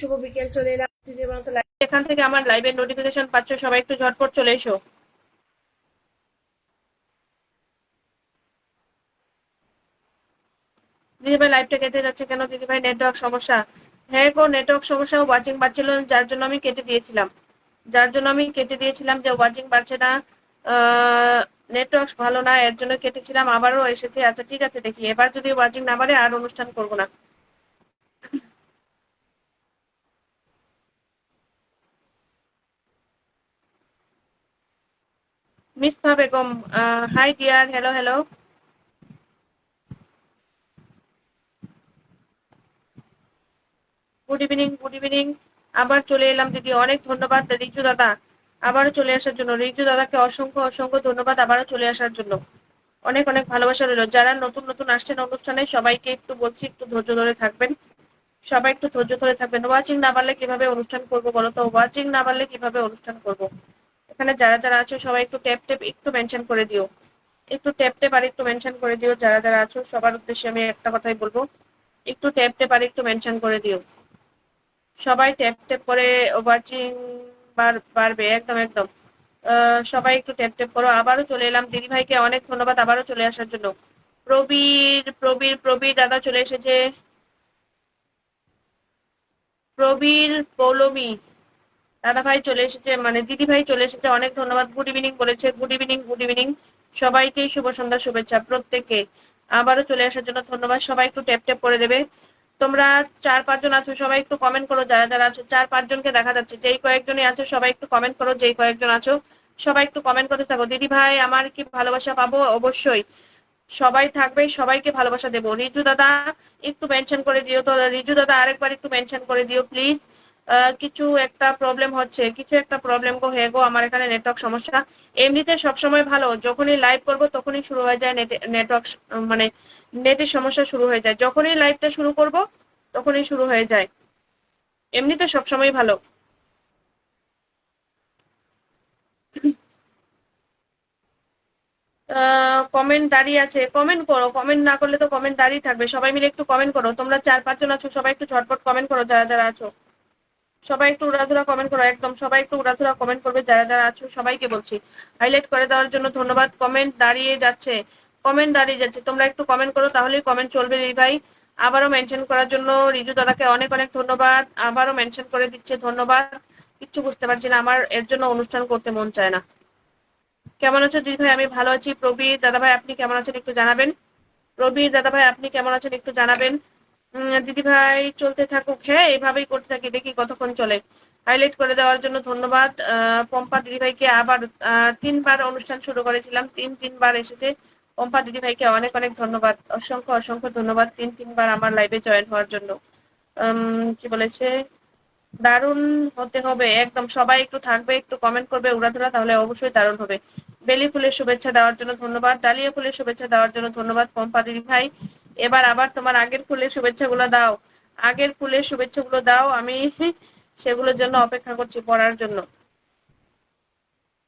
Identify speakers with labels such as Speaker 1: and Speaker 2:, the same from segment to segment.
Speaker 1: শুভ বিকেল চলে এলাম এখান থেকে আমার লাইভের নোটিফিকেশন পাচ্ছ সবাই একটু ঝটপট চলে এসো দিদিভাই লাইভটা কেটে যাচ্ছে কেন দিদিভাই নেটওয়ার্ক সমস্যা হ্যাঁ গো নেটওয়ার্ক সমস্যা ওয়াচিং পাচ্ছিল যার জন্য আমি কেটে দিয়েছিলাম যার জন্য আমি কেটে দিয়েছিলাম যে ওয়াচিং পাচ্ছে না নেটওয়ার্ক ভালো না এর জন্য কেটেছিলাম আবারও এসেছে আচ্ছা ঠিক আছে দেখি এবার যদি ওয়াচিং না বাড়ে আর অনুষ্ঠান করবো না Misfa Begum hi dear hello hello good evening good evening আবার চলে এলাম দিদি অনেক ধন্যবাদ রিজু দাদা আবারও চলে আসার জন্য রিজু দাদাকে অসংখ্য অসংখ্য ধন্যবাদ আবারও চলে আসার জন্য অনেক অনেক ভালোবাসা রইল যারা নতুন নতুন আসছেন অনুষ্ঠানে সবাইকে একটু বলছি একটু ধৈর্য ধরে থাকবেন সবাই একটু ধৈর্য ধরে থাকবেন ওয়াচিং না পারলে কিভাবে অনুষ্ঠান করবো বলো তো ওয়াচিং না পারলে কিভাবে অনুষ্ঠান করবো এখানে যারা যারা আছো সবাই একটু ট্যাপ ট্যাপ একটু মেনশন করে দিও একটু ট্যাপ ট্যাপ আর একটু মেনশন করে দিও যারা যারা আছো সবার উদ্দেশ্যে আমি একটা কথাই বলবো একটু ট্যাপ ট্যাপ আর একটু মেনশন করে দিও সবাই ট্যাপ ট্যাপ করে ওয়াচিং বাড়বে একদম একদম সবাই একটু ট্যাপ ট্যাপ করো আবারও চলে এলাম দিদি ভাইকে অনেক ধন্যবাদ আবারও চলে আসার জন্য প্রবীর প্রবীর প্রবীর দাদা চলে এসেছে প্রবীর পৌলমী দাদা ভাই চলে এসেছে মানে দিদি ভাই চলে এসেছে অনেক ধন্যবাদ গুড ইভিনিং বলেছে গুড ইভিনিং গুড ইভিনিং সবাইকে শুভ সন্ধ্যা শুভেচ্ছা প্রত্যেককে আবারও চলে আসার জন্য ধন্যবাদ সবাই একটু ট্যাপ ট্যাপ করে দেবে তোমরা চার পাঁচজন আছো সবাই একটু কমেন্ট করো যারা যারা আছো চার পাঁচজনকে দেখা যাচ্ছে যেই কয়েকজনই আছো সবাই একটু কমেন্ট করো যেই কয়েকজন আছো সবাই একটু কমেন্ট করতে থাকো দিদি ভাই আমার কি ভালোবাসা পাবো অবশ্যই সবাই থাকবে সবাইকে ভালোবাসা দেবো রিজু দাদা একটু মেনশন করে দিও তো রিজু দাদা আরেকবার একটু মেনশন করে দিও প্লিজ কিছু একটা প্রবলেম হচ্ছে কিছু একটা প্রবলেম গো হ্যাঁ গো আমার এখানে নেটওয়ার্ক সমস্যা এমনিতে সবসময় ভালো যখনই লাইভ করব তখনই শুরু হয়ে যায় নেটওয়ার্ক মানে নেটের সমস্যা শুরু হয়ে যায় যখনই লাইভটা শুরু করব তখনই শুরু হয়ে যায় এমনিতে সবসময় ভালো কমেন্ট দাঁড়িয়ে আছে কমেন্ট করো কমেন্ট না করলে তো কমেন্ট দাঁড়িয়ে থাকবে সবাই মিলে একটু কমেন্ট করো তোমরা চার পাঁচজন আছো সবাই একটু ঝটপট কমেন্ট করো যারা যারা আছো সবাই একটু উড়াধুরা কমেন্ট করো একদম সবাই একটু উড়াধুরা কমেন্ট করবে যারা যারা আছো সবাইকে বলছি হাইলাইট করে দেওয়ার জন্য ধন্যবাদ কমেন্ট দাঁড়িয়ে যাচ্ছে কমেন্ট দাঁড়িয়ে যাচ্ছে তোমরা একটু কমেন্ট করো তাহলেই কমেন্ট চলবে রি ভাই আবারও মেনশন করার জন্য রিজু দাদাকে অনেক অনেক ধন্যবাদ আবারও মেনশন করে দিচ্ছে ধন্যবাদ কিচ্ছু বুঝতে পারছি না আমার এর জন্য অনুষ্ঠান করতে মন চায় না কেমন আছো দিদি ভাই আমি ভালো আছি প্রবীর দাদা ভাই আপনি কেমন আছেন একটু জানাবেন প্রবীর দাদা ভাই আপনি কেমন আছেন একটু জানাবেন দিদি ভাই চলতে থাকুক হ্যাঁ এভাবেই করতে থাকি দেখি কতক্ষণ চলে হাইলাইট করে দেওয়ার জন্য ধন্যবাদ পম্পা দিদিভাইকে আবার তিনবার অনুষ্ঠান শুরু করেছিলাম তিন তিনবার এসেছে পম্পা দিদিভাইকে অনেক অনেক ধন্যবাদ অসংখ্য অসংখ্য ধন্যবাদ তিন তিনবার আমার লাইভে জয়েন হওয়ার জন্য কি বলেছে দারুণ হতে হবে একদম সবাই একটু থাকবে একটু কমেন্ট করবে উড়াধুরা তাহলে অবশ্যই দারুণ হবে বেলি ফুলের শুভেচ্ছা দেওয়ার জন্য ধন্যবাদ ডালিয়া ফুলের শুভেচ্ছা দেওয়ার জন্য ধন্যবাদ পম্পা দিদি ভাই এবার আবার তোমার আগের ফুলের শুভেচ্ছাগুলো দাও আগের ফুলের শুভেচ্ছাগুলো দাও আমি সেগুলোর জন্য অপেক্ষা করছি পড়ার জন্য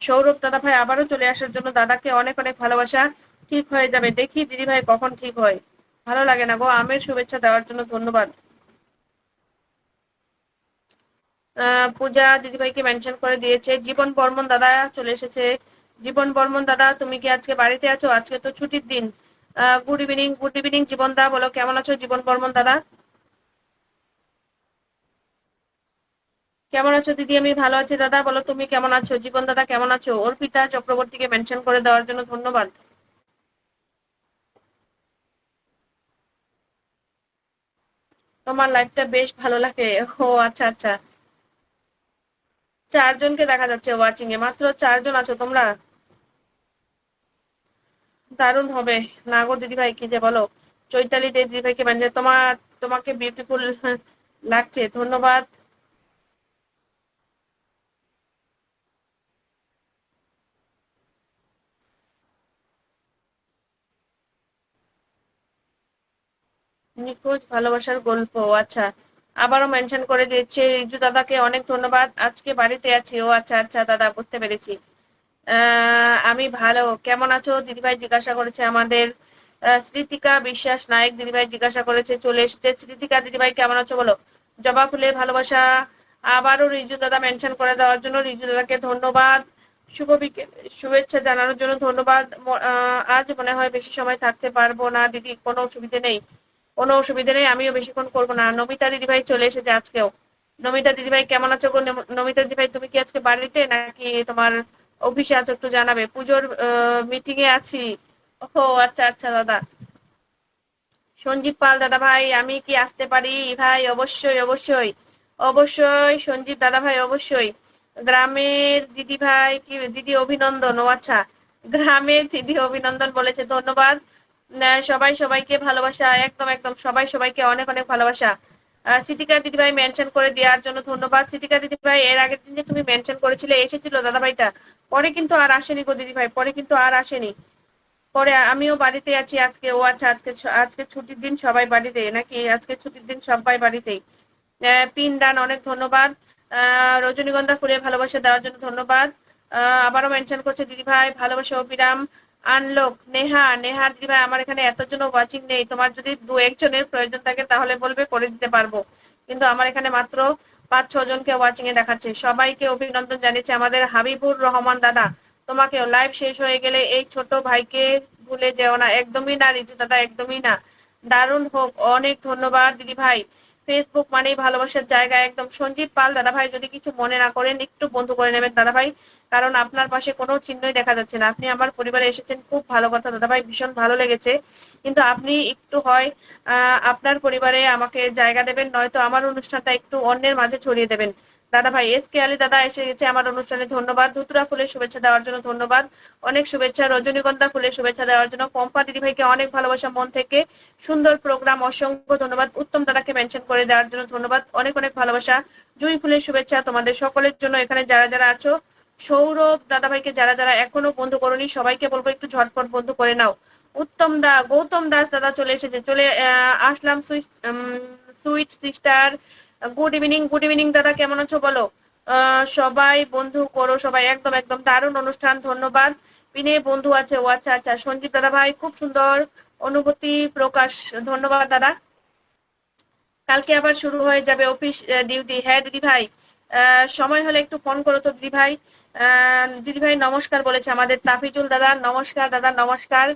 Speaker 1: সৌরভ দাদা ভাই আবারও চলে আসার জন্য দাদাকে অনেক অনেক ভালোবাসা ঠিক হয়ে যাবে দেখি দিদি ভাই কখন ঠিক হয় ভালো লাগে না গো আমের শুভেচ্ছা দেওয়ার জন্য ধন্যবাদ পূজা দিদিভাইকে মেনশন করে দিয়েছে জীবন বর্মন দাদা চলে এসেছে জীবন বর্মন দাদা তুমি কি আজকে বাড়িতে আছো আজকে তো ছুটির দিন good evening good evening Jibon দা বলো কেমন আছো জীবন বর্মন দাদা কেমন আছো দিদি আমি ভালো আছি দাদা বলো তুমি কেমন আছো জীবন দাদা কেমন আছো অর্পিতা চক্রবর্তীকে মেনশন করে দেওয়ার জন্য ধন্যবাদ তোমার লাইফটা বেশ ভালো লাগে ও আচ্ছা আচ্ছা চারজনকে দেখা যাচ্ছে ওয়াচিং এ মাত্র চারজন আছো তোমরা দারুণ হবে নাগো দিদি দিদিভাই কি যে বলো চৈতালি দে ভাইকে মানে তোমার তোমাকে বিউটিফুল লাগছে ধন্যবাদ নিখোঁজ ভালোবাসার গল্প আচ্ছা আবারও মেনশন করে দিচ্ছে রিজু দাদাকে অনেক ধন্যবাদ আজকে বাড়িতে আছি ও আচ্ছা আচ্ছা দাদা বুঝতে পেরেছি আমি ভালো কেমন আছো দিদিভাই জিজ্ঞাসা করেছে আমাদের স্মৃতিকা বিশ্বাস নায়ক দিদিভাই জিজ্ঞাসা করেছে চলে এসছে স্মৃতিকা দিদিভাই কেমন আছো বলো জবা ফুলে ভালোবাসা আবারও রিজু দাদা মেনশন করে দেওয়ার জন্য রিজু দাদাকে ধন্যবাদ শুভ বিকেল শুভেচ্ছা জানানোর জন্য ধন্যবাদ আজ মনে হয় বেশি সময় থাকতে পারবো না দিদি কোনো অসুবিধে নেই কোনো অসুবিধা নেই আমিও বেশিক্ষণ করবো না নমিতা দিদিভাই চলে এসেছে আজকেও নমিতা দিদিভাই কেমন আছো গো নমিতা দিদিভাই তুমি কি আজকে বাড়িতে নাকি তোমার অফিসে আছো একটু জানাবে পুজোর মিটিং এ আছি ও আচ্ছা আচ্ছা দাদা সঞ্জীব পাল দাদা ভাই আমি কি আসতে পারি ভাই অবশ্যই অবশ্যই অবশ্যই সঞ্জীব দাদা ভাই অবশ্যই গ্রামের দিদি ভাই কি দিদি অভিনন্দন ও আচ্ছা গ্রামের দিদি অভিনন্দন বলেছে ধন্যবাদ সবাই সবাইকে ভালোবাসা একদম একদম সবাই সবাইকে অনেক অনেক ভালোবাসা সিতিকা দিদিভাই মেনশন করে দেওয়ার জন্য ধন্যবাদ সিতিকা দিদিভাই এর আগের দিন যে তুমি মেনশন করেছিলে এসেছিল দাদাভাইটা পরে কিন্তু আর আসেনি গো দিদিভাই পরে কিন্তু আর আসেনি পরে আমিও বাড়িতে আছি আজকে ও আচ্ছা আজকে আজকে ছুটির দিন সবাই বাড়িতে নাকি আজকে ছুটির দিন সবাই বাড়িতে পিন ডান অনেক ধন্যবাদ রজনীগন্ধা ফুলে ভালোবাসা দেওয়ার জন্য ধন্যবাদ আবারও মেনশন করছে দিদিভাই ভালোবাসা অবিরাম আনলোক নেহা নেহা ভাই আমার এখানে এতজন ওয়াচিং নেই তোমার যদি দু একজনের প্রয়োজন থাকে তাহলে বলবে করে দিতে পারবো কিন্তু আমার এখানে মাত্র পাঁচ ছ জনকে ওয়াচিং এ দেখাচ্ছে সবাইকে অভিনন্দন জানিয়েছে আমাদের হাবিবুর রহমান দাদা তোমাকে লাইভ শেষ হয়ে গেলে এই ছোট ভাইকে ভুলে যেও না একদমই না রিজু দাদা একদমই না দারুণ হোক অনেক ধন্যবাদ দিদি ভাই ফেসবুক মানেই ভালোবাসার জায়গা একদম সঞ্জীব পাল দাদা ভাই যদি কিছু মনে না করেন একটু বন্ধু করে নেবেন দাদা ভাই কারণ আপনার পাশে কোনো চিহ্নই দেখা যাচ্ছে না আপনি আমার পরিবারে এসেছেন খুব ভালো কথা দাদা ভাই ভীষণ ভালো লেগেছে কিন্তু আপনি একটু হয় আপনার পরিবারে আমাকে জায়গা দেবেন নয়তো আমার অনুষ্ঠানটা একটু অন্যের মাঝে ছড়িয়ে দেবেন দাদা ভাই এস কে আলী দাদা এসে গেছে আমার অনুষ্ঠানে ধন্যবাদ ধুতুরা ফুলের শুভেচ্ছা দেওয়ার জন্য ধন্যবাদ অনেক শুভেচ্ছা রজনীগন্ধা ফুলের শুভেচ্ছা দেওয়ার জন্য পম্পা দিদি ভাইকে অনেক ভালোবাসা মন থেকে সুন্দর প্রোগ্রাম অসংখ্য ধন্যবাদ উত্তম দাদাকে মেনশন করে দেওয়ার জন্য ধন্যবাদ অনেক অনেক ভালোবাসা জুই ফুলের শুভেচ্ছা তোমাদের সকলের জন্য এখানে যারা যারা আছো সৌরভ দাদা ভাইকে যারা যারা এখনো বন্ধু করনি সবাইকে বলবো একটু ঝটপট বন্ধু করে নাও উত্তম দা গৌতম দাস দাদা চলে এসেছে চলে আসলাম sweet sister good evening good evening দাদা কেমন আছো বলো সবাই বন্ধু করো সবাই একদম একদম দারুণ অনুষ্ঠান ধন্যবাদ পিনে বন্ধু আছে ও আচ্ছা আচ্ছা সঞ্জীব দাদা ভাই খুব সুন্দর অনুভূতি প্রকাশ ধন্যবাদ দাদা কালকে আবার শুরু হয়ে যাবে অফিস ডিউটি হ্যাঁ দিদি ভাই সময় হলে একটু ফোন করো তো দিদি ভাই দিদি ভাই নমস্কার বলেছে আমাদের তাফিজুল দাদা নমস্কার দাদা নমস্কার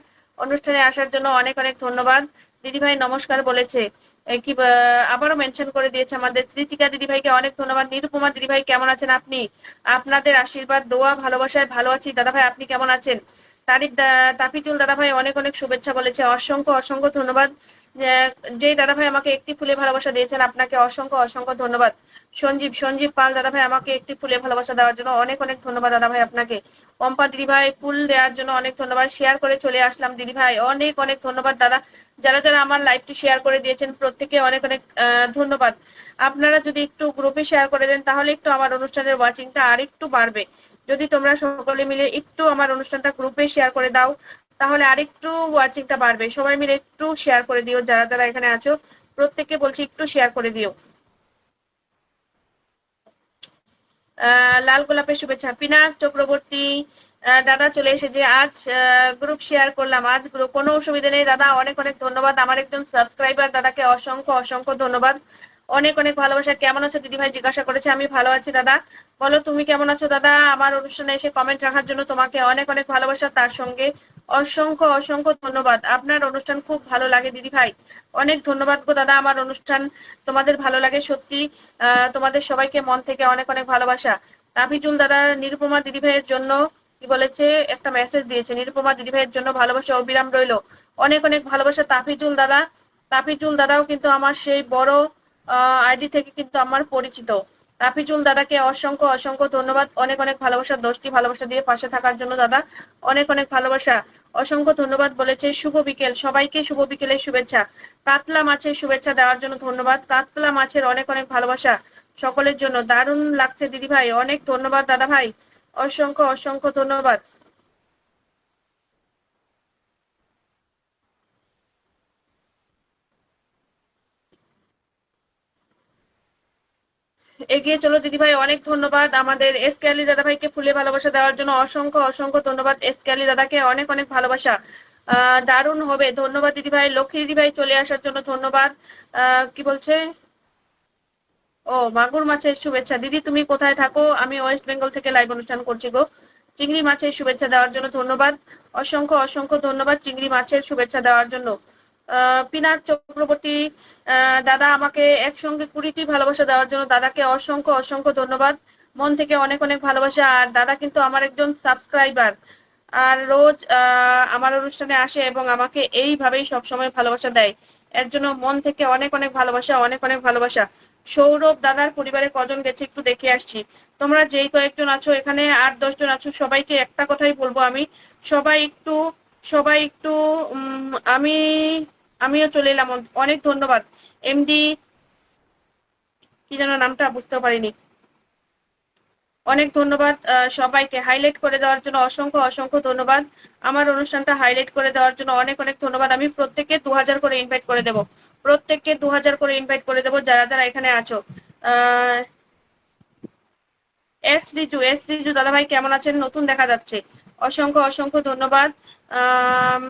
Speaker 1: অনুষ্ঠানে আসার জন্য অনেক অনেক ধন্যবাদ দিদি ভাই নমস্কার বলেছে কি আবারও মেনশন করে দিয়েছে আমাদের দিদি ভাইকে অনেক ধন্যবাদ নিরুপমা দিদিভাই কেমন আছেন আপনি আপনাদের আশীর্বাদ দোয়া ভালোবাসায় ভালো আছি দাদা ভাই আপনি কেমন আছেন তারিফ তাফিজুল ভাই অনেক অনেক শুভেচ্ছা বলেছে অসংখ্য অসংখ্য ধন্যবাদ যে দাদাভাই আমাকে একটি ফুলে ভালোবাসা দিয়েছেন আপনাকে অসংখ্য অসংখ্য ধন্যবাদ সঞ্জীব সঞ্জীব পাল দাদা ভাই আমাকে একটি ফুলে ভালোবাসা দেওয়ার জন্য অনেক অনেক ধন্যবাদ দাদা ভাই আপনাকে অম্পা দিদিভাই ফুল দেওয়ার জন্য অনেক ধন্যবাদ শেয়ার করে চলে আসলাম দিদিভাই অনেক অনেক ধন্যবাদ দাদা যারা যারা আমার লাইভটি শেয়ার করে দিয়েছেন প্রত্যেকে অনেক অনেক ধন্যবাদ আপনারা যদি একটু গ্রুপে শেয়ার করে দেন তাহলে একটু আমার অনুষ্ঠানের ওয়াচিংটা আর একটু বাড়বে যদি তোমরা সকলে মিলে একটু আমার অনুষ্ঠানটা গ্রুপে শেয়ার করে দাও তাহলে আরেকটু ওয়াচিংটা বাড়বে সবাই মিলে একটু শেয়ার করে দিও যারা যারা এখানে আছো প্রত্যেককে বলছি একটু শেয়ার করে দিও লাল গোলাপের শুভেচ্ছা পিনাক চক্রবর্তী দাদা চলে এসেছে আজ গ্রুপ শেয়ার করলাম আজ গ্রুপ কোনো অসুবিধা নেই দাদা অনেক অনেক ধন্যবাদ আমার একজন সাবস্ক্রাইবার দাদাকে অসংখ্য অসংখ্য ধন্যবাদ অনেক অনেক ভালোবাসা কেমন আছো দিদি ভাই জিজ্ঞাসা করেছে আমি ভালো আছি দাদা বলো তুমি কেমন আছো দাদা আমার অনুষ্ঠানে এসে কমেন্ট রাখার জন্য তোমাকে অনেক অনেক ভালোবাসা তার সঙ্গে অসংখ্য অসংখ্য ধন্যবাদ আপনার অনুষ্ঠান খুব ভালো লাগে দিদি ভাই অনেক ধন্যবাদ গো দাদা আমার অনুষ্ঠান তোমাদের ভালো লাগে সত্যি তোমাদের সবাইকে মন থেকে অনেক অনেক ভালোবাসা তাফিজুল দাদা নিরুপমা দিদি ভাইয়ের জন্য কি বলেছে একটা মেসেজ দিয়েছে নিরুপমা দিদি ভাইয়ের জন্য ভালোবাসা অবিরাম রইল অনেক অনেক ভালোবাসা তাফিজুল দাদা তাফিজুল দাদাও কিন্তু আমার সেই বড় আইডি থেকে কিন্তু আমার পরিচিত রাফিজুল দাদাকে অসংখ্য অসংখ্য ধন্যবাদ অনেক অনেক ভালোবাসা দশটি ভালোবাসা দিয়ে পাশে থাকার জন্য দাদা অনেক অনেক ভালোবাসা অসংখ্য ধন্যবাদ বলেছে শুভ বিকেল সবাইকে শুভ বিকেলের শুভেচ্ছা কাতলা মাছের শুভেচ্ছা দেওয়ার জন্য ধন্যবাদ কাতলা মাছের অনেক অনেক ভালোবাসা সকলের জন্য দারুণ লাগছে দিদি ভাই অনেক ধন্যবাদ দাদা ভাই অসংখ্য অসংখ্য ধন্যবাদ এগিয়ে চলো দিদিভাই অনেক ধন্যবাদ আমাদের এস কে আলী ভাইকে ফুলে ভালোবাসা দেওয়ার জন্য অসংখ্য অসংখ্য ধন্যবাদ এস কে আলী দাদাকে অনেক অনেক ভালোবাসা দারুণ হবে ধন্যবাদ দিদিভাই লক্ষ্মী দিদিভাই চলে আসার জন্য ধন্যবাদ কি বলছে ও মাগুর মাছের শুভেচ্ছা দিদি তুমি কোথায় থাকো আমি ওয়েস্ট বেঙ্গল থেকে লাইভ অনুষ্ঠান করছি গো চিংড়ি মাছের শুভেচ্ছা দেওয়ার জন্য ধন্যবাদ অসংখ্য অসংখ্য ধন্যবাদ চিংড়ি মাছের শুভেচ্ছা দেওয়ার জন্য পিনাক চক্রবর্তী দাদা আমাকে একসঙ্গে কুড়িটি ভালোবাসা দেওয়ার জন্য দাদাকে অসংখ্য অসংখ্য ধন্যবাদ মন থেকে অনেক অনেক ভালোবাসা আর দাদা কিন্তু আমার একজন সাবস্ক্রাইবার আর রোজ আমার অনুষ্ঠানে আসে এবং আমাকে এইভাবেই সবসময় ভালোবাসা দেয় এর জন্য মন থেকে অনেক অনেক ভালোবাসা অনেক অনেক ভালোবাসা সৌরভ দাদার পরিবারে কজন গেছে একটু দেখে আসছি তোমরা যেই কয়েকজন আছো এখানে আট দশজন আছো সবাইকে একটা কথাই বলবো আমি সবাই একটু সবাই একটু আমি আমিও চলে এলাম অনেক ধন্যবাদ এমডি কি যেন নামটা বুঝতে পারিনি অনেক ধন্যবাদ সবাইকে হাইলাইট করে দেওয়ার জন্য অসংখ্য অসংখ্য ধন্যবাদ আমার অনুষ্ঠানটা হাইলাইট করে দেওয়ার জন্য অনেক অনেক ধন্যবাদ আমি প্রত্যেককে দু করে ইনভাইট করে দেব প্রত্যেককে দু করে ইনভাইট করে দেব যারা যারা এখানে আছো এস রিজু এস রিজু দাদা ভাই কেমন আছেন নতুন দেখা যাচ্ছে অসংখ্য অসংখ্য ধন্যবাদ আহ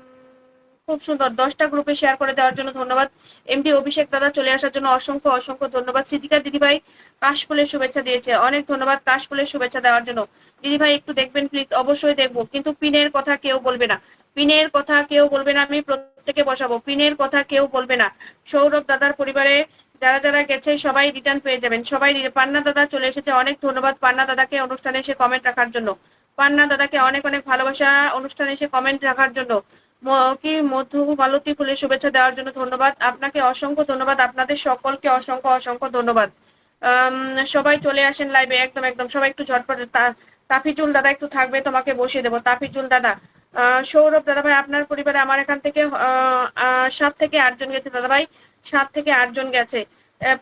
Speaker 1: খুব সুন্দর দশটা গ্রুপে শেয়ার করে দেওয়ার জন্য ধন্যবাদ এমডি অভিষেক দাদা চলে আসার জন্য অসংখ্য অসংখ্য ধন্যবাদ সিদ্ধিকা দিদিভাই কাশফুলের শুভেচ্ছা দিয়েছে অনেক ধন্যবাদ কাশফুলের শুভেচ্ছা দেওয়ার জন্য দিদিভাই একটু দেখবেন প্লিজ অবশ্যই দেখবো কিন্তু পিনের কথা কেউ বলবে না পিনের কথা কেউ বলবে না আমি প্রত্যেকে বসাবো পিনের কথা কেউ বলবে না সৌরভ দাদার পরিবারে যারা যারা গেছে সবাই রিটার্ন পেয়ে যাবেন সবাই পান্না দাদা চলে এসেছে অনেক ধন্যবাদ পান্না দাদাকে অনুষ্ঠানে এসে কমেন্ট রাখার জন্য পান্না দাদাকে অনেক অনেক ভালোবাসা অনুষ্ঠানে এসে কমেন্ট রাখার জন্য কি মালতী ফুলের শুভেচ্ছা দেওয়ার জন্য ধন্যবাদ আপনাকে অসংখ্য ধন্যবাদ আপনাদের সকলকে অসংখ্য অসংখ্য ধন্যবাদ সবাই চলে আসেন লাইভে একদম একদম সবাই একটু ঝটপট তাফিজুল দাদা একটু থাকবে তোমাকে বসিয়ে দেবো তাফিজুল দাদা সৌরভ দাদা ভাই আপনার পরিবারে আমার এখান থেকে সাত থেকে আটজন গেছে দাদা ভাই সাত থেকে আটজন গেছে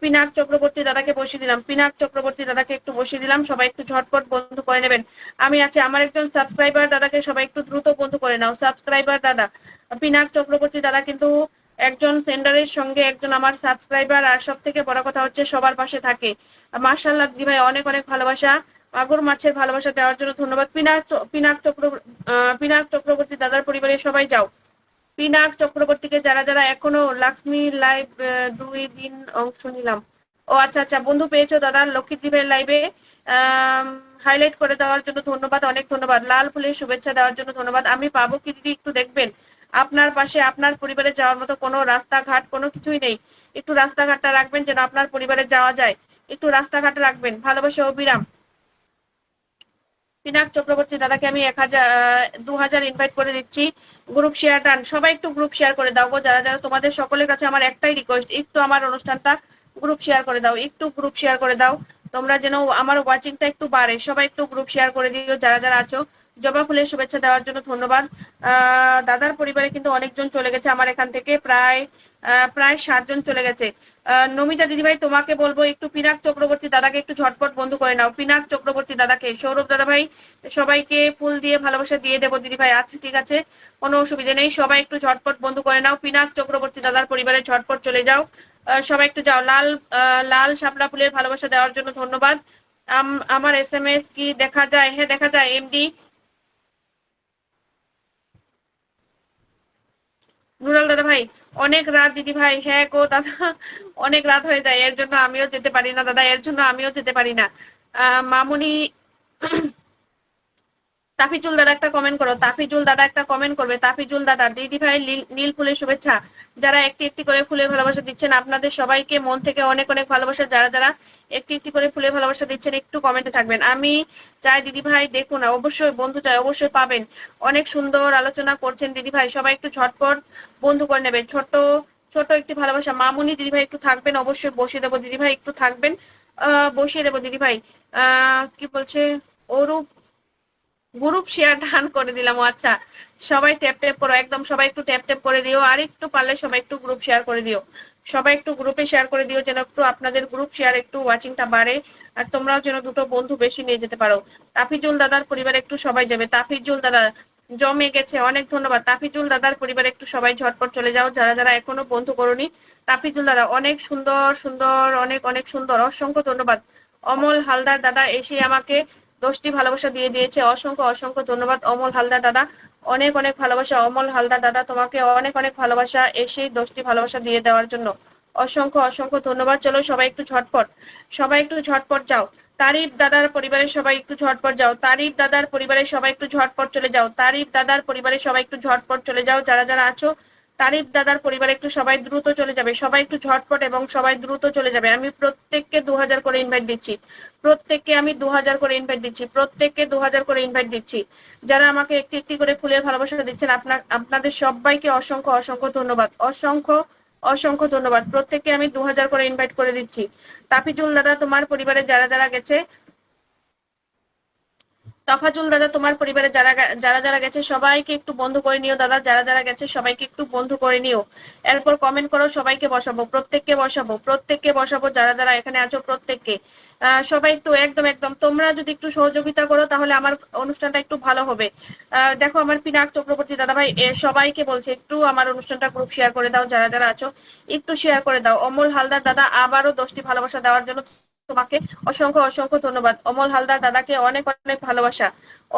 Speaker 1: পিনাক চক্রবর্তী দাদাকে বসিয়ে দিলাম পিনাক চক্রবর্তী দাদাকে একটু বসিয়ে দিলাম সবাই একটু ঝটপট বন্ধু করে নেবেন আমি আছি আমার একজন সাবস্ক্রাইবার দাদাকে সবাই একটু দ্রুত বন্ধু করে নাও সাবস্ক্রাইবার দাদা পিনাক চক্রবর্তী দাদা কিন্তু একজন সেন্ডারের সঙ্গে একজন আমার সাবস্ক্রাইবার আর সব থেকে বড় কথা হচ্ছে সবার পাশে থাকে মার্শাল্লাহ দি ভাই অনেক অনেক ভালোবাসা মাগুর মাছের ভালোবাসা দেওয়ার জন্য ধন্যবাদ পিনাক পিনাক চক্র পিনাক চক্রবর্তী দাদার পরিবারের সবাই যাও পিনাক চক্রবর্তীকে যারা যারা এখনো লক্ষ্মী লাইভ দুই দিন অংশ নিলাম ও আচ্ছা আচ্ছা বন্ধু পেয়েছো দাদা লক্ষ্মীদ্বীপের লাইভে হাইলাইট করে দেওয়ার জন্য ধন্যবাদ অনেক ধন্যবাদ লাল ফুলের শুভেচ্ছা দেওয়ার জন্য ধন্যবাদ আমি পাবো কি দিদি একটু দেখবেন আপনার পাশে আপনার পরিবারে যাওয়ার মতো কোনো রাস্তাঘাট কোনো কিছুই নেই একটু রাস্তাঘাটটা রাখবেন যেন আপনার পরিবারে যাওয়া যায় একটু রাস্তাঘাট রাখবেন ভালোবাসা অবিরাম পিনাক চক্রবর্তী দাদাকে আমি এক হাজার ইনভাইট করে দিচ্ছি গ্রুপ শেয়ার টান সবাই একটু গ্রুপ শেয়ার করে দাও গো যারা যারা তোমাদের সকলের কাছে আমার একটাই রিকোয়েস্ট একটু আমার অনুষ্ঠানটা গ্রুপ শেয়ার করে দাও একটু গ্রুপ শেয়ার করে দাও তোমরা যেন আমার ওয়াচিংটা একটু বাড়ে সবাই একটু গ্রুপ শেয়ার করে দিও যারা যারা আছো জবা ফুলের শুভেচ্ছা দেওয়ার জন্য ধন্যবাদ দাদার পরিবারে কিন্তু অনেকজন চলে গেছে আমার এখান থেকে প্রায় প্রায় সাতজন চলে গেছে নমিতা দিদিভাই তোমাকে বলবো একটু পিনাক চক্রবর্তী দাদাকে একটু ঝটপট বন্ধু করে নাও পিনাক চক্রবর্তী দাদাকে সৌরভ দাদা ভাই সবাইকে ফুল দিয়ে ভালোবাসা দিয়ে দেবো দিদিভাই আচ্ছা ঠিক আছে কোনো অসুবিধা নেই সবাই একটু ঝটপট বন্ধু করে নাও পিনাক চক্রবর্তী দাদার পরিবারে ঝটপট চলে যাও সবাই একটু যাও লাল লাল শাপলা ফুলের ভালোবাসা দেওয়ার জন্য ধন্যবাদ আমার এস এম এস কি দেখা যায় হ্যাঁ দেখা যায় এমডি নুরাল দাদা ভাই অনেক রাত দিদি ভাই হ্যাঁ গো দাদা অনেক রাত হয়ে যায় এর জন্য আমিও যেতে পারি না দাদা এর জন্য আমিও যেতে পারি না আহ মামুনি তাফিজুল দাদা একটা কমেন্ট করো তাফিজুল দাদা একটা কমেন্ট করবে তাফিজুল দাদা দিদি ভাই নীল ফুলের শুভেচ্ছা যারা একটি একটি করে ফুলের ভালোবাসা দিচ্ছেন আপনাদের সবাইকে মন থেকে অনেক অনেক ভালোবাসা যারা যারা একটি একটি করে ফুলের ভালোবাসা দিচ্ছেন একটু কমেন্টে থাকবেন আমি চাই দিদি ভাই দেখুন অবশ্যই বন্ধু চাই অবশ্যই পাবেন অনেক সুন্দর আলোচনা করছেন দিদি ভাই সবাই একটু ঝটপট বন্ধু করে নেবেন ছোট ছোট একটি ভালোবাসা মামুনি দিদি ভাই একটু থাকবেন অবশ্যই বসিয়ে দেবো দিদি ভাই একটু থাকবেন আহ বসিয়ে দেবো দিদি ভাই কি বলছে অরূপ গ্রুপ শেয়ার ডান করে দিলাম আচ্ছা সবাই ট্যাপ ট্যাপ করো একদম সবাই একটু ট্যাপ ট্যাপ করে দিও আর একটু পারলে সবাই একটু গ্রুপ শেয়ার করে দিও সবাই একটু গ্রুপে শেয়ার করে দিও যেন একটু আপনাদের গ্রুপ শেয়ার একটু ওয়াচিংটা বাড়ে আর তোমরাও যেন দুটো বন্ধু বেশি নিয়ে যেতে পারো তাফিজুল দাদার পরিবার একটু সবাই যাবে তাফিজুল দাদা জমে গেছে অনেক ধন্যবাদ তাফিজুল দাদার পরিবার একটু সবাই ঝটপট চলে যাও যারা যারা এখনো বন্ধু করনি তাফিজুল দাদা অনেক সুন্দর সুন্দর অনেক অনেক সুন্দর অসংখ্য ধন্যবাদ অমল হালদার দাদা এসে আমাকে দশটি ভালোবাসা দিয়ে দিয়েছে অসংখ্য অসংখ্য ধন্যবাদ অমল হালদার দাদা অনেক অনেক ভালোবাসা অমল হালদার দাদা তোমাকে অনেক অনেক ভালোবাসা এসে দশটি ভালোবাসা দিয়ে দেওয়ার জন্য অসংখ্য অসংখ্য ধন্যবাদ চলো সবাই একটু ঝটপট সবাই একটু ঝটপট যাও তারিফ দাদার পরিবারের সবাই একটু ঝটপট যাও তারিফ দাদার পরিবারের সবাই একটু ঝটপট চলে যাও তারিফ দাদার পরিবারের সবাই একটু ঝটপট চলে যাও যারা যারা আছো তারিব দাদার পরিবার একটু সবাই দ্রুত চলে যাবে সবাই একটু ঝটপট এবং সবাই দ্রুত চলে যাবে আমি প্রত্যেককে দু হাজার করে ইনভাইট দিচ্ছি প্রত্যেককে আমি দু হাজার করে ইনভাইট দিচ্ছি প্রত্যেককে দু হাজার করে ইনভাইট দিচ্ছি যারা আমাকে একটি একটি করে ফুলের ভালোবাসা দিচ্ছেন আপনার আপনাদের সবাইকে অসংখ্য অসংখ্য ধন্যবাদ অসংখ্য অসংখ্য ধন্যবাদ প্রত্যেককে আমি দু হাজার করে ইনভাইট করে দিচ্ছি তাফিজুল দাদা তোমার পরিবারে যারা যারা গেছে তাফাজুল দাদা তোমার পরিবারে যারা যারা যারা গেছে সবাইকে একটু বন্ধু করে নিও দাদা যারা যারা গেছে সবাইকে একটু বন্ধু করে নিও এরপর কমেন্ট করো সবাইকে বসাবো প্রত্যেককে বসাবো প্রত্যেককে বসাবো যারা যারা এখানে আছো প্রত্যেককে সবাই একটু একদম একদম তোমরা যদি একটু সহযোগিতা করো তাহলে আমার অনুষ্ঠানটা একটু ভালো হবে দেখো আমার পিনাক চক্রবর্তী দাদা ভাই সবাইকে বলছে একটু আমার অনুষ্ঠানটা গ্রুপ শেয়ার করে দাও যারা যারা আছো একটু শেয়ার করে দাও অমল হালদার দাদা আবারও দশটি ভালোবাসা দেওয়ার জন্য তোমাকে অসংখ্য অসংখ্য ধন্যবাদ অমল হালদার দাদাকে অনেক অনেক ভালোবাসা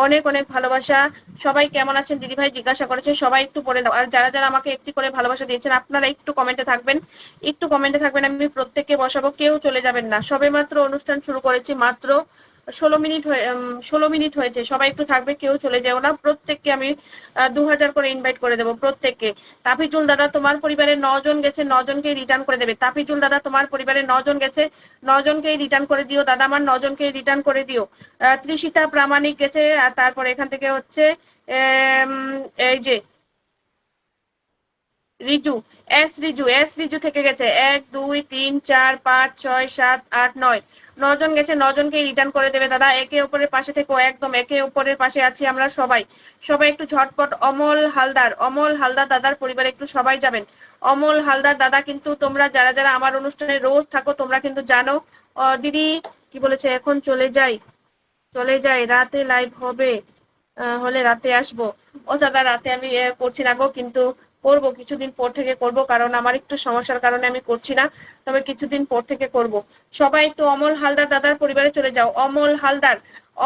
Speaker 1: অনেক অনেক ভালোবাসা সবাই কেমন আছেন দিদি ভাই জিজ্ঞাসা করেছে সবাই একটু পড়ে দাও আর যারা যারা আমাকে একটি করে ভালোবাসা দিয়েছেন আপনারা একটু কমেন্টে থাকবেন একটু কমেন্টে থাকবেন আমি প্রত্যেককে বসাবো কেউ চলে যাবেন না সবে মাত্র অনুষ্ঠান শুরু করেছি মাত্র ষোলো মিনিট হয়ে ষোলো মিনিট হয়েছে সবাই একটু থাকবে কেউ চলে যায় ওরা প্রত্যেককে আমি দু হাজার করে ইনভাইট করে দেবো প্রত্যেককে তাফিজুল দাদা তোমার পরিবারে নজন গেছে নজনকেই রিটার্ন করে দেবে তাফিজুল দাদা তোমার পরিবারে নজন গেছে নজনকেই রিটার্ন করে দিও দাদা আমার নজনকেই রিটার্ন করে দিও ত্রিশিতা প্রামাণিক গেছে তারপরে এখান থেকে হচ্ছে এই যে রিজু এস রিজু এস রিজু থেকে গেছে এক দুই তিন চার পাঁচ ছয় সাত আট নয় নজন গেছে নজনকে রিটার্ন করে দেবে দাদা একে অপরের পাশে থেকো একদম একে অপরের পাশে আছি আমরা সবাই সবাই একটু ঝটপট অমল হালদার অমল হালদার দাদার পরিবারে একটু সবাই যাবেন অমল হালদার দাদা কিন্তু তোমরা যারা যারা আমার অনুষ্ঠানে রোজ থাকো তোমরা কিন্তু জানো দিদি কি বলেছে এখন চলে যাই চলে যাই রাতে লাইভ হবে হলে রাতে আসবো ও দাদা রাতে আমি করছি না গো কিন্তু করব কিছুদিন পর থেকে করব কারণ আমার একটু সমস্যার কারণে আমি করছি না তবে কিছুদিন পর থেকে করব সবাই একটু অমল হালদার দাদার পরিবারে চলে যাও অমল হালদার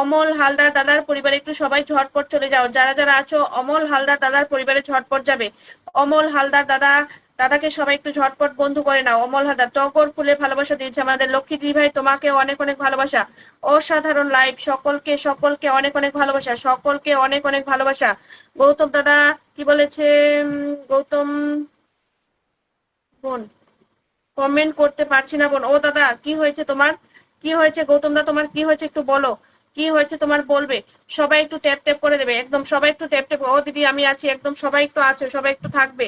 Speaker 1: অমল হালদার দাদার পরিবারে একটু সবাই ঝটপট চলে যাও যারা যারা আছো অমল হালদার দাদার পরিবারে ঝটপট যাবে অমল হালদার দাদা দাদাকে সবাই একটু ঝটপট বন্ধু করে নাও অমল হাদা টগর ফুলে ভালোবাসা দিয়েছে আমাদের লক্ষ্মী দিদি ভাই তোমাকে অনেক অনেক ভালোবাসা অসাধারণ লাইফ সকলকে সকলকে অনেক অনেক ভালোবাসা সকলকে অনেক অনেক ভালোবাসা গৌতম দাদা কি বলেছে গৌতম বোন কমেন্ট করতে পারছি না বোন ও দাদা কি হয়েছে তোমার কি হয়েছে গৌতম দা তোমার কি হয়েছে একটু বলো কি হয়েছে তোমার বলবে সবাই একটু ট্যাপ ট্যাপ করে দেবে একদম সবাই একটু ট্যাপ ট্যাপ ও দিদি আমি আছি একদম সবাই একটু আছো সবাই একটু থাকবে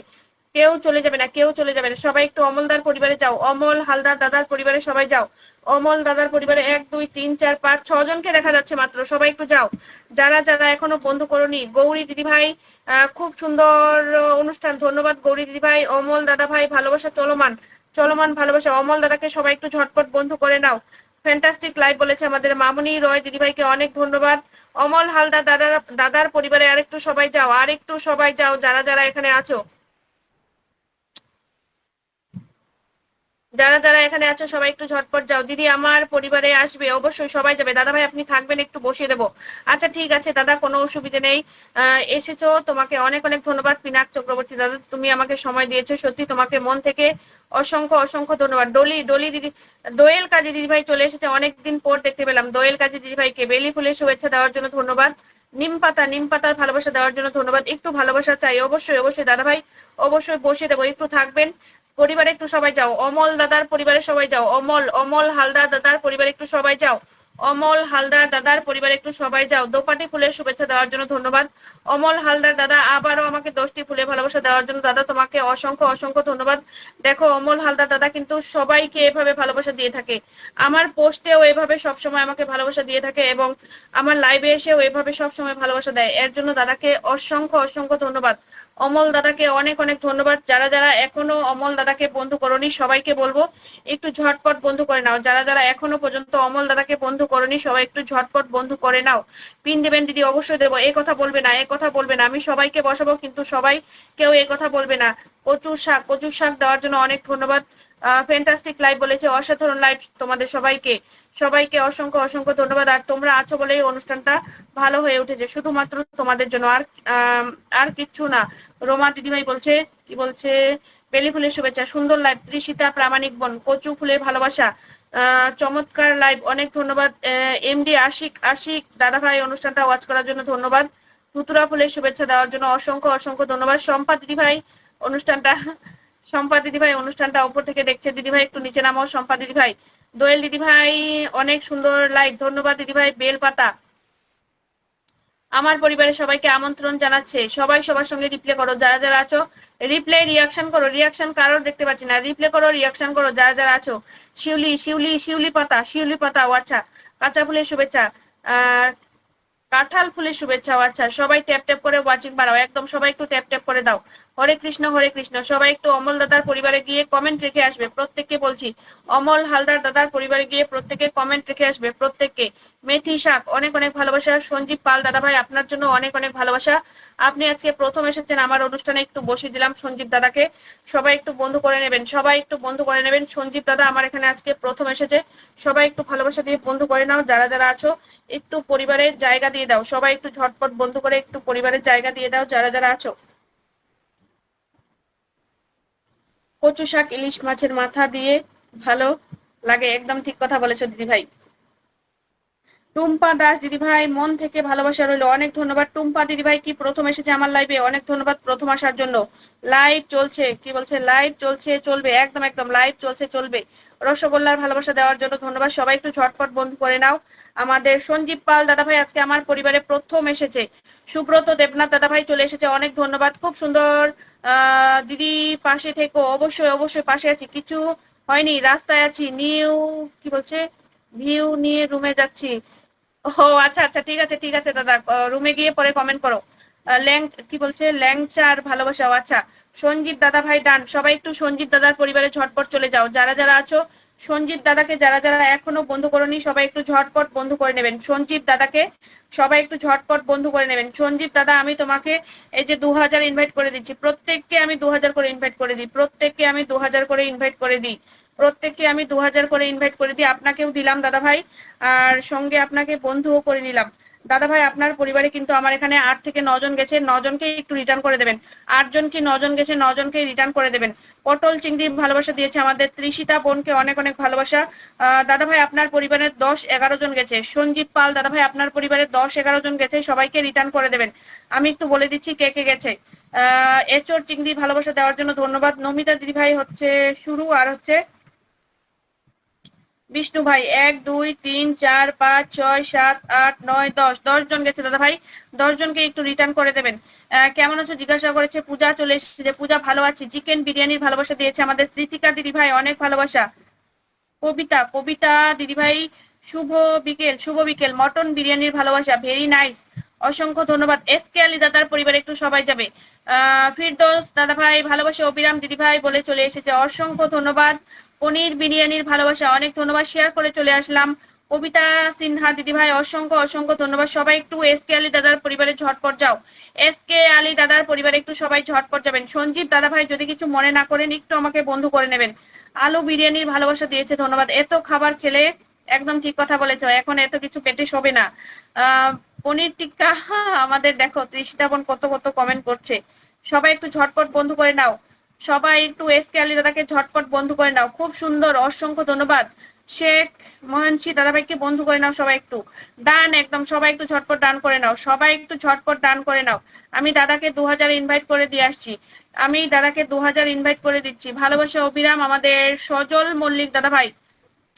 Speaker 1: কেউ চলে যাবে না কেউ চলে যাবে না সবাই একটু অমলদার পরিবারে যাও অমল হালদার দাদার পরিবারে সবাই যাও অমল দাদার পরিবারে এক দুই তিন চার পাঁচ জনকে দেখা যাচ্ছে মাত্র সবাই একটু যাও যারা যারা এখনো বন্ধু করনি গৌরী ভাই খুব সুন্দর অনুষ্ঠান ধন্যবাদ গৌরী দিদিভাই অমল দাদা ভাই ভালোবাসা চলমান চলমান ভালোবাসা অমল দাদাকে সবাই একটু ঝটপট বন্ধু করে নাও ফ্যান্টাস্টিক লাইভ বলেছে আমাদের মামনি রয় ভাইকে অনেক ধন্যবাদ অমল হালদার দাদার দাদার পরিবারে আরেকটু সবাই যাও আরেকটু সবাই যাও যারা যারা এখানে আছো যারা যারা এখানে আছে সবাই একটু ঝটপট যাও দিদি আমার পরিবারে আসবে অবশ্যই সবাই যাবে দাদা ভাই আপনি থাকবেন একটু বসিয়ে দেবো আচ্ছা ঠিক আছে দাদা কোনো অসুবিধে নেই এসেছো তোমাকে অনেক অনেক ধন্যবাদ পিনাক চক্রবর্তী দাদা তুমি আমাকে সময় দিয়েছো সত্যি তোমাকে মন থেকে অসংখ্য অসংখ্য ধন্যবাদ ডলি ডলি দিদি দোয়েল কাজী দিদি ভাই চলে এসেছে অনেকদিন পর দেখতে পেলাম দোয়েল কাজী দিদি ভাইকে বেলি ফুলের শুভেচ্ছা দেওয়ার জন্য ধন্যবাদ নিম পাতা নিম পাতার ভালোবাসা দেওয়ার জন্য ধন্যবাদ একটু ভালোবাসা চাই অবশ্যই অবশ্যই দাদা ভাই অবশ্যই বসে দেবো একটু থাকবেন পরিবারে একটু সবাই যাও অমল দাদার পরিবারে সবাই যাও অমল অমল হালদার দাদার পরিবারে একটু সবাই যাও অমল হালদার দাদার পরিবারে একটু সবাই যাও দোপাটি ফুলের শুভেচ্ছা দেওয়ার জন্য ধন্যবাদ অমল হালদার দাদা আবারও আমাকে দশটি ফুলে ভালোবাসা দেওয়ার জন্য দাদা তোমাকে অসংখ্য অসংখ্য ধন্যবাদ দেখো অমল হালদার দাদা কিন্তু সবাইকে এভাবে ভালোবাসা দিয়ে থাকে আমার পোস্টেও এভাবে সবসময় আমাকে ভালোবাসা দিয়ে থাকে এবং আমার লাইভে এসেও এভাবে সবসময় ভালোবাসা দেয় এর জন্য দাদাকে অসংখ্য অসংখ্য ধন্যবাদ অমল দাদাকে অনেক অনেক ধন্যবাদ যারা যারা এখনো অমল দাদাকে বন্ধু করনি সবাইকে বলবো একটু ঝটপট বন্ধু করে নাও যারা যারা এখনো পর্যন্ত অমল দাদাকে বন্ধু করনি সবাই একটু ঝটপট বন্ধু করে নাও পিন দেবেন দিদি অবশ্যই দেবো এ কথা বলবে না এ কথা বলবে না আমি সবাইকে বসাবো কিন্তু সবাই কেউ এ কথা বলবে না কচুর শাক কচুর শাক দেওয়ার জন্য অনেক ধন্যবাদ ফ্যান্টাস্টিক লাইভ বলেছে অসাধারণ লাইভ তোমাদের সবাইকে সবাইকে অসংখ্য অসংখ্য ধন্যবাদ আর তোমরা আছো বলেই অনুষ্ঠানটা ভালো হয়ে উঠেছে শুধুমাত্র তোমাদের জন্য আর আর কিচ্ছু না রোমা দিদিমাই বলছে কি বলছে বেলি ফুলের শুভেচ্ছা সুন্দর লাইভ ত্রিশিতা প্রামাণিক বন কচু ফুলের ভালোবাসা চমৎকার লাইভ অনেক ধন্যবাদ এমডি আশিক আশিক দাদা ভাই অনুষ্ঠানটা ওয়াচ করার জন্য ধন্যবাদ ফুলের শুভেচ্ছা দেওয়ার জন্য অসংখ্য অসংখ্য ধন্যবাদ সম্পা ভাই অনুষ্ঠানটা সম্পা দিদিভাই অনুষ্ঠানটা ওপর থেকে দেখছে দিদিভাই একটু নিচে নামো সম্পা দিদিভাই দোয়েল দিদিভাই অনেক সুন্দর লাইক ধন্যবাদ দিদিভাই বেল পাতা আমার পরিবারের সবাইকে আমন্ত্রণ জানাচ্ছে সবাই সবার সঙ্গে রিপ্লে করো যারা যারা আছো রিপ্লে রিয়াকশন করো রিয়াকশন কারোর দেখতে পাচ্ছি না রিপ্লে করো রিয়াকশন করো যারা যারা আছো শিউলি শিউলি শিউলি পাতা শিউলি পাতা ও আচ্ছা কাঁচা ফুলের শুভেচ্ছা কাঁঠাল ফুলের শুভেচ্ছা ও আচ্ছা সবাই ট্যাপ ট্যাপ করে ওয়াচিং বাড়াও একদম সবাই একটু ট্যাপ ট্যাপ করে দাও হরে কৃষ্ণ হরে কৃষ্ণ সবাই একটু অমল দাদার পরিবারে গিয়ে কমেন্ট রেখে আসবে প্রত্যেককে বলছি অমল হালদার দাদার পরিবারে গিয়ে প্রত্যেকে কমেন্ট রেখে আসবে প্রত্যেককে মেথি শাক অনেক অনেক ভালোবাসা সঞ্জীব পাল দাদা ভাই আপনার জন্য অনেক অনেক ভালোবাসা আপনি আজকে প্রথম এসেছেন আমার অনুষ্ঠানে একটু বসিয়ে দিলাম সঞ্জীব দাদাকে সবাই একটু বন্ধু করে নেবেন সবাই একটু বন্ধু করে নেবেন সঞ্জীব দাদা আমার এখানে আজকে প্রথম এসেছে সবাই একটু ভালোবাসা দিয়ে বন্ধু করে নাও যারা যারা আছো একটু পরিবারের জায়গা দিয়ে দাও সবাই একটু ঝটপট বন্ধু করে একটু পরিবারের জায়গা দিয়ে দাও যারা যারা আছো কচু শাক ইলিশ মাছের মাথা দিয়ে ভালো লাগে একদম ঠিক কথা বলেছো দিদি ভাই টুম্পা দাস দিদি ভাই মন থেকে ভালোবাসা রইল অনেক ধন্যবাদ টুম্পা দিদি ভাই কি প্রথম এসেছে আমার লাইভে অনেক ধন্যবাদ প্রথম আসার জন্য লাইভ চলছে কি বলছে লাইভ চলছে চলবে একদম একদম লাইভ চলছে চলবে রসগোল্লার ভালোবাসা দেওয়ার জন্য ধন্যবাদ সবাই একটু ঝটপট বন্ধ করে নাও আমাদের সঞ্জীব পাল দাদা ভাই আজকে আমার পরিবারে প্রথম এসেছে সুব্রত দেবনাথ দাদা ভাই চলে এসেছে অনেক ধন্যবাদ খুব সুন্দর দিদি পাশে থেকে অবশ্যই অবশ্যই পাশে আছি কিছু হয়নি রাস্তায় আছি নিউ কি বলছে ভিউ নিয়ে রুমে যাচ্ছি ও আচ্ছা আচ্ছা ঠিক আছে ঠিক আছে দাদা রুমে গিয়ে পরে কমেন্ট করো ল্যাং কি বলছে ল্যাংচার ভালোবাসাও আচ্ছা সঞ্জিত দাদা ভাই ডান সবাই একটু সঞ্জিত দাদার পরিবারে ঝটপট চলে যাও যারা যারা আছো সঞ্জিত দাদাকে যারা যারা এখনো বন্ধু করনি সবাই একটু ঝটপট বন্ধু করে নেবেন সঞ্জিত দাদাকে সবাই একটু ঝটপট বন্ধু করে নেবেন সঞ্জিত দাদা আমি তোমাকে এই যে দু হাজার ইনভাইট করে দিচ্ছি প্রত্যেককে আমি দু হাজার করে ইনভাইট করে দিই প্রত্যেককে আমি দু হাজার করে ইনভাইট করে দিই প্রত্যেককে আমি দু হাজার করে ইনভাইট করে দিই আপনাকেও দিলাম দাদা ভাই আর সঙ্গে আপনাকে বন্ধুও করে নিলাম দাদা ভাই আপনার পরিবারে কিন্তু আমার এখানে আট থেকে নজন গেছে নজনকে একটু রিটার্ন করে দেবেন আটজন কি নজন গেছে নজনকে রিটার্ন করে দেবেন পটল চিংড়ি ভালোবাসা দিয়েছে আমাদের ত্রিশিতা বোনকে অনেক অনেক ভালোবাসা দাদা ভাই আপনার পরিবারের দশ এগারো জন গেছে সঞ্জীব পাল দাদা ভাই আপনার পরিবারের দশ এগারো জন গেছে সবাইকে রিটার্ন করে দেবেন আমি একটু বলে দিচ্ছি কে কে গেছে আহ এচোর চিংড়ি ভালোবাসা দেওয়ার জন্য ধন্যবাদ নমিতা ভাই হচ্ছে শুরু আর হচ্ছে বিষ্ণু ভাই এক দুই তিন চার পাঁচ ছয় সাত আট নয় দশ দশ জন গেছে দাদা ভাই দশ জনকে একটু রিটার্ন করে দেবেন কেমন আছো জিজ্ঞাসা করেছে পূজা চলে এসেছে পূজা ভালো আছে চিকেন বিরিয়ানির ভালোবাসা দিয়েছে আমাদের স্মৃতিকা দিদি ভাই অনেক ভালোবাসা কবিতা কবিতা দিদি ভাই শুভ বিকেল শুভ বিকেল মটন বিরিয়ানির ভালোবাসা ভেরি নাইস অসংখ্য ধন্যবাদ এস কে আলী দাদার পরিবার একটু সবাই যাবে আহ ফিরদোস দাদা ভাই ভালোবাসে অবিরাম দিদি ভাই বলে চলে এসেছে অসংখ্য ধন্যবাদ পনির বিরিয়ানির ভালোবাসা অনেক ধন্যবাদ শেয়ার করে চলে আসলাম কবিতা সিনহা দিদিভাই অসংখ্য অসংখ্য ধন্যবাদ সবাই একটু এস কে আলী দাদার পরিবারে ঝটপট যাও এস কে আলী দাদার পরিবারে একটু সবাই ঝটপট যাবেন সঞ্জীব দাদা ভাই যদি কিছু মনে না করেন একটু আমাকে বন্ধু করে নেবেন আলু বিরিয়ানির ভালোবাসা দিয়েছে ধন্যবাদ এত খাবার খেলে একদম ঠিক কথা বলেছ এখন এত কিছু পেটে শোবে না পনির টিক্কা আমাদের দেখো তৃষিতাপন কত কত কমেন্ট করছে সবাই একটু ঝটপট বন্ধু করে নাও সবাই একটু এসকে আলী দাদাকে ঝটপট বন্ধু করে নাও খুব সুন্দর অসংখ্য ধন্যবাদ শেখ মহানসি দাদাভাইকে বন্ধু করে নাও সবাই একটু ডান একদম সবাই একটু ঝটপট ডান করে নাও সবাই একটু ঝটপট ডান করে নাও আমি দাদাকে দু হাজার ইনভাইট করে দিয়ে আসছি আমি দাদাকে দু হাজার ইনভাইট করে দিচ্ছি ভালোবাসা অবিরাম আমাদের সজল মল্লিক দাদাভাই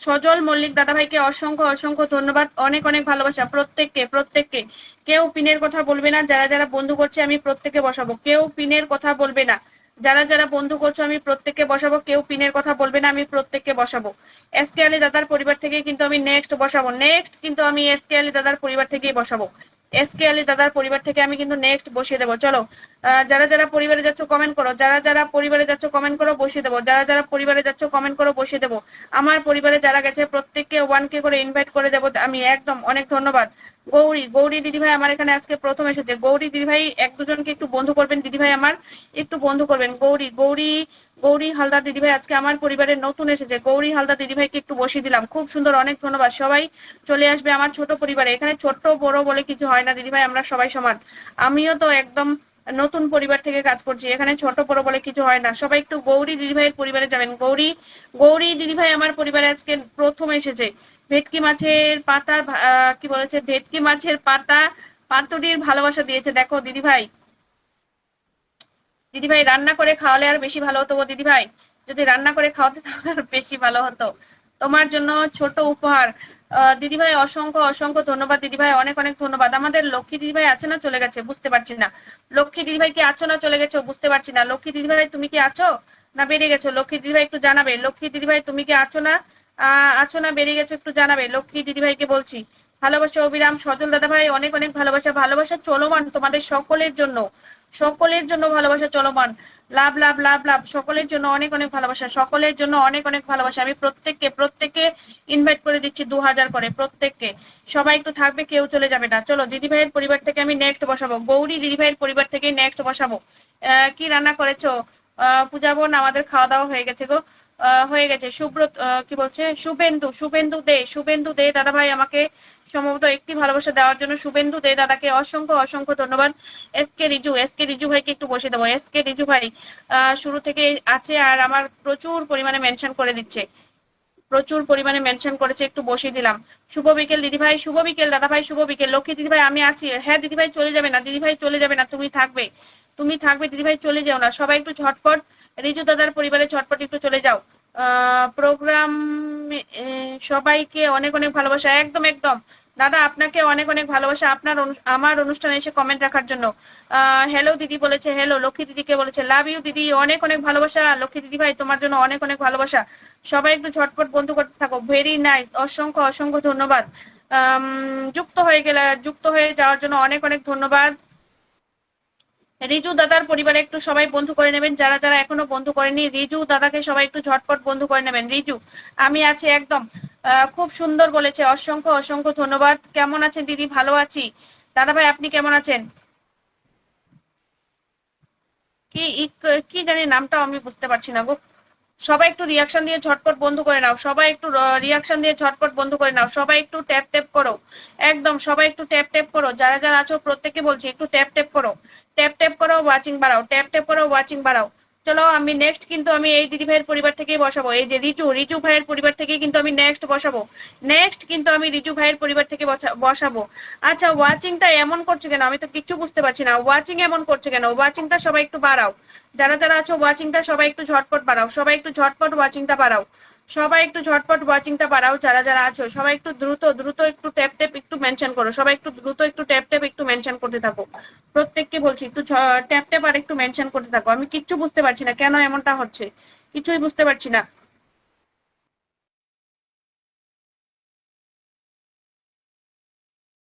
Speaker 1: সজল মল্লিক দাদাভাইকে অসংখ্য অসংখ্য ধন্যবাদ অনেক অনেক ভালোবাসা প্রত্যেককে প্রত্যেককে কেউ পিনের কথা বলবে না যারা যারা বন্ধু করছে আমি প্রত্যেকে বসাবো কেউ পিনের কথা বলবে না যারা যারা বন্ধু করছো আমি প্রত্যেককে বসাবো কেউ পিনের কথা বলবে না আমি প্রত্যেককে বসাবো এস কে আলী দাদার পরিবার থেকে কিন্তু আমি নেক্সট বসাবো নেক্সট কিন্তু আমি এস কে আলী দাদার পরিবার থেকেই বসাবো এস কে আলী দাদার পরিবার থেকে আমি কিন্তু নেক্সট বসিয়ে দেবো চলো যারা যারা পরিবারে যাচ্ছ কমেন্ট করো যারা যারা পরিবারে যাচ্ছ কমেন্ট করো বসিয়ে দেবো যারা যারা পরিবারে যাচ্ছ কমেন্ট করো বসিয়ে দেবো আমার পরিবারে যারা গেছে প্রত্যেককে ওয়ান কে করে ইনভাইট করে দেবো আমি একদম অনেক ধন্যবাদ গৌরী গৌরী দিদিভাই আমার এখানে আজকে প্রথম এসেছে গৌরী দিদিভাই এক দুজনকে একটু বন্ধু করবেন দিদিভাই আমার একটু বন্ধু করবেন গৌরী গৌরী গৌরী হালদার দিদিভাই আজকে আমার পরিবারের নতুন এসেছে গৌরী হালদার দিদিভাইকে একটু বসিয়ে দিলাম খুব সুন্দর অনেক ধন্যবাদ সবাই চলে আসবে আমার ছোট পরিবারে এখানে ছোট বড় বলে কিছু হয় না দিদিভাই আমরা সবাই সমান আমিও তো একদম নতুন পরিবার থেকে কাজ করছি এখানে ছোট বড় বলে কিছু হয় না সবাই একটু গৌরী দিদিভাইয়ের পরিবারে যাবেন গৌরী গৌরী দিদিভাই আমার পরিবারে আজকে প্রথম এসেছে ভেটকি মাছের পাতা কি বলেছে ভেটকি মাছের পাতা পাতুরির ভালোবাসা দিয়েছে দেখো দিদি ভাই দিদি ভাই রান্না করে খাওয়ালে আর বেশি ভালো হতো দিদি ভাই যদি রান্না করে খাওয়াতে তাহলে আর বেশি ভালো হতো তোমার জন্য ছোট উপহার দিদি ভাই অসংখ্য অসংখ্য ধন্যবাদ দিদি ভাই অনেক অনেক ধন্যবাদ আমাদের লক্ষ্মী দিদি ভাই আছে না চলে গেছে বুঝতে পারছি না লক্ষ্মী দিদি ভাই কি আছো না চলে গেছো বুঝতে পারছি না লক্ষ্মী দিদি ভাই তুমি কি আছো না বেরিয়ে গেছো লক্ষ্মী দিদি ভাই একটু জানাবে লক্ষ্মী দিদি ভাই তুমি কি আছো না আচনা বেড়ে গেছে একটু জানাবে লক্ষ্মী দিদিভাইকে বলছি ভালোবাসা অবিরাম সজল দাদা ভাই অনেক অনেক ভালোবাসা ভালোবাসা চলমান তোমাদের সকলের জন্য সকলের জন্য ভালোবাসা চলমান লাভ লাভ লাভ লাভ সকলের জন্য অনেক অনেক ভালোবাসা সকলের জন্য অনেক অনেক ভালোবাসা আমি প্রত্যেককে প্রত্যেককে ইনভাইট করে দিচ্ছি দু হাজার করে প্রত্যেককে সবাই একটু থাকবে কেউ চলে যাবে না চলো দিদিভাইয়ের পরিবার থেকে আমি নেক্সট বসাবো গৌরী দিদিভাইয়ের পরিবার থেকে নেক্সট বসাবো আহ কি রান্না করেছো আহ পূজাবন আমাদের খাওয়া দাওয়া হয়ে গেছে গো হয়ে গেছে সুব্রত কি বলছে শুভেন্দু শুভেন্দু দে শুভেন্দু দে দাদা ভাই আমাকে সম্ভবত একটি ভালোবাসা দেওয়ার জন্য শুভেন্দু দে দাদাকে অসংখ্য অসংখ্য ধন্যবাদ S K Riju S K Riju ভাইকে একটু বসে দেবো এস কে রিজু ভাই শুরু থেকে আছে আর আমার প্রচুর পরিমাণে মেনশন করে দিচ্ছে প্রচুর পরিমাণে মেনশন করেছে একটু বসিয়ে দিলাম শুভ বিকেল দিদি ভাই শুভ বিকেল দাদা ভাই শুভ বিকেল লক্ষ্মী দিদি ভাই আমি আছি হ্যাঁ দিদি ভাই চলে যাবে না দিদি ভাই চলে যাবে না তুমি থাকবে তুমি থাকবে দিদি ভাই চলে যাও না সবাই একটু ঝটপট রিজু দাদার পরিবারে ঝটপট একটু চলে যাও আহ প্রোগ্রাম সবাইকে অনেক অনেক ভালোবাসা একদম একদম দাদা আপনাকে অনেক অনেক ভালোবাসা আপনার আমার অনুষ্ঠানে এসে কমেন্ট রাখার জন্য হ্যালো দিদি বলেছে হ্যালো লক্ষ্মী দিদিকে বলেছে লাভ ইউ দিদি অনেক অনেক ভালোবাসা লক্ষ্মী দিদি ভাই তোমার জন্য অনেক অনেক ভালোবাসা সবাই একটু ঝটপট বন্ধু করতে থাকো ভেরি নাইস অসংখ্য অসংখ্য ধন্যবাদ যুক্ত হয়ে গেলে যুক্ত হয়ে যাওয়ার জন্য অনেক অনেক ধন্যবাদ রিজু দাদার পরিবারে একটু সবাই বন্ধু করে নেবেন যারা যারা এখনো বন্ধু করেনি রিজু দাদাকে সবাই একটু ঝটপট বন্ধু করে নেবেন রিজু আমি আছি একদম খুব সুন্দর বলেছে অসংখ্য অসংখ্য ধন্যবাদ কেমন আছেন দিদি ভালো আছি দাদা ভাই আপনি কেমন আছেন কি কি জানি নামটা আমি বুঝতে পারছি না গো সবাই একটু রিয়াকশন দিয়ে ঝটপট বন্ধ করে নাও সবাই একটু রিয়াকশন দিয়ে ঝটপট বন্ধ করে নাও সবাই একটু ট্যাপ ট্যাপ করো একদম সবাই একটু ট্যাপ ট্যাপ করো যারা যারা আছো প্রত্যেকে বলছি একটু ট্যাপ ট্যাপ করো ট্যাপ ট্যাপ করো ওয়াচিং বাড়াও ট্যাপ ট্যাপ করো ওয়াচিং বাড়াও চলো আমি নেক্সট কিন্তু আমি এই দিদি ভাইয়ের পরিবার থেকেই বসাবো এই যে রিচু রিচু ভাইয়ের পরিবার থেকে কিন্তু আমি নেক্সট বসাবো নেক্সট কিন্তু আমি রিচু ভাইয়ের পরিবার থেকে বসাবো আচ্ছা ওয়াচিংটা এমন করছে কেন আমি তো কিছু বুঝতে পারছি না ওয়াচিং এমন করছে কেন ওয়াচিংটা সবাই একটু বাড়াও যারা যারা আছো ওয়াচিংটা সবাই একটু ঝটপট বাড়াও সবাই একটু ঝটপট ওয়াচিংটা বাড়াও সবাই একটু ঝটপট ওয়াচিংটা বাড়াও যারা যারা আছো সবাই একটু দ্রুত দ্রুত একটু ট্যাপ ট্যাপ একটু মেনশন করো সবাই একটু দ্রুত একটু ট্যাপ ট্যাপ একটু মেনশন করতে থাকো প্রত্যেককে বলছি একটু ট্যাপ ট্যাপ আর একটু মেনশন করতে থাকো আমি কিচ্ছু বুঝতে পারছি না কেন এমনটা হচ্ছে কিছুই বুঝতে পারছি না